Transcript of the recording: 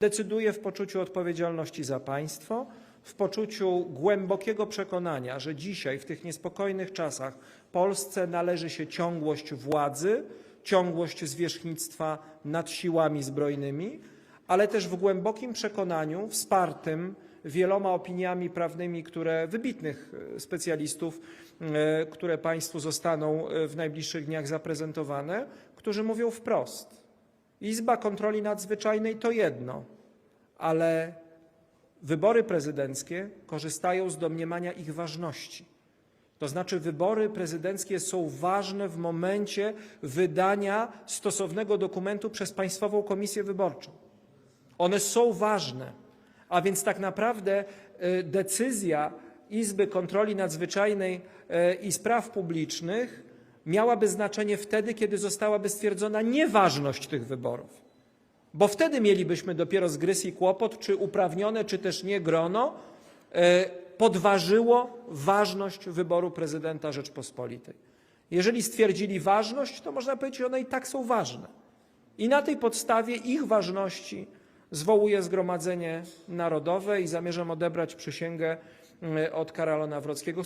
Decyduje w poczuciu odpowiedzialności za państwo, w poczuciu głębokiego przekonania, że dzisiaj, w tych niespokojnych czasach, Polsce należy się ciągłość władzy, ciągłość zwierzchnictwa nad siłami zbrojnymi, ale też w głębokim przekonaniu, wspartym wieloma opiniami prawnymi, które wybitnych e, specjalistów, e, które Państwu zostaną e, w najbliższych dniach zaprezentowane, którzy mówią wprost. Izba Kontroli Nadzwyczajnej to jedno, ale wybory prezydenckie korzystają z domniemania ich ważności. To znaczy, wybory prezydenckie są ważne w momencie wydania stosownego dokumentu przez Państwową Komisję Wyborczą. One są ważne, a więc tak naprawdę y, decyzja Izby Kontroli Nadzwyczajnej y, i Spraw Publicznych miałaby znaczenie wtedy, kiedy zostałaby stwierdzona nieważność tych wyborów. Bo wtedy mielibyśmy dopiero zgryz i kłopot, czy uprawnione, czy też nie grono e, podważyło ważność wyboru prezydenta Rzeczpospolitej. Jeżeli stwierdzili ważność, to można powiedzieć, że one i tak są ważne. I na tej podstawie ich ważności zwołuję Zgromadzenie Narodowe i zamierzam odebrać przysięgę e, od Karola Nawrockiego.